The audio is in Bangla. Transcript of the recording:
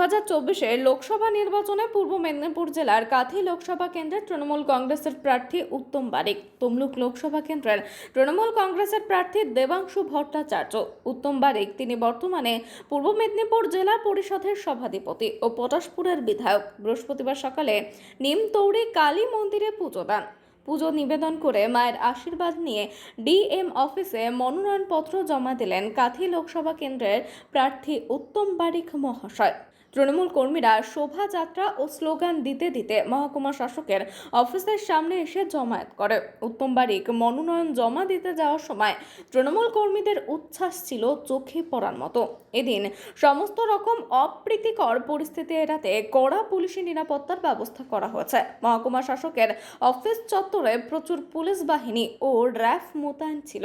হাজার চব্বিশের লোকসভা নির্বাচনে পূর্ব মেদিনীপুর জেলার কাথি লোকসভা কেন্দ্রের তৃণমূল কংগ্রেসের প্রার্থী উত্তম বারিক, তমলুক লোকসভা কেন্দ্রের তৃণমূল কংগ্রেসের প্রার্থী দেবাংশু ভট্টাচার্য, উত্তম বারিক তিনি বর্তমানে পূর্ব মেদিনীপুর জেলা পরিষদের সভাধিপতি ও পটাশপুরের বিধায়ক। বৃহস্পতিবার সকালে নিমতৌড়ি কালী মন্দিরে পুজো দেন। পুজো নিবেদন করে মায়ের আশীর্বাদ নিয়ে ডিএম অফিসে মনোনয়নপত্র জমা দিলেন কাথি লোকসভা কেন্দ্রের প্রার্থী উত্তম বারিক মহাশয়। তৃণমূল কর্মীরা শোভাযাত্রা ও স্লোগান দিতে দিতে মহকুমা শাসকের অফিসের সামনে এসে জমায়েত করে। উত্তম বারিক মনোনয়ন জমা দিতে যাওয়ার সময় তৃণমূল কর্মীদের উচ্ছ্বাস ছিল চোখে পড়ার মতো। এদিন সমস্ত রকম অপ্রীতিকর পরিস্থিতি এড়াতে কড়া পুলিশি নিরাপত্তার ব্যবস্থা করা হয়েছে। মহকুমা শাসকের অফিস চত্বরে প্রচুর পুলিশ বাহিনী ও র্যাফ মোতায়েন ছিল।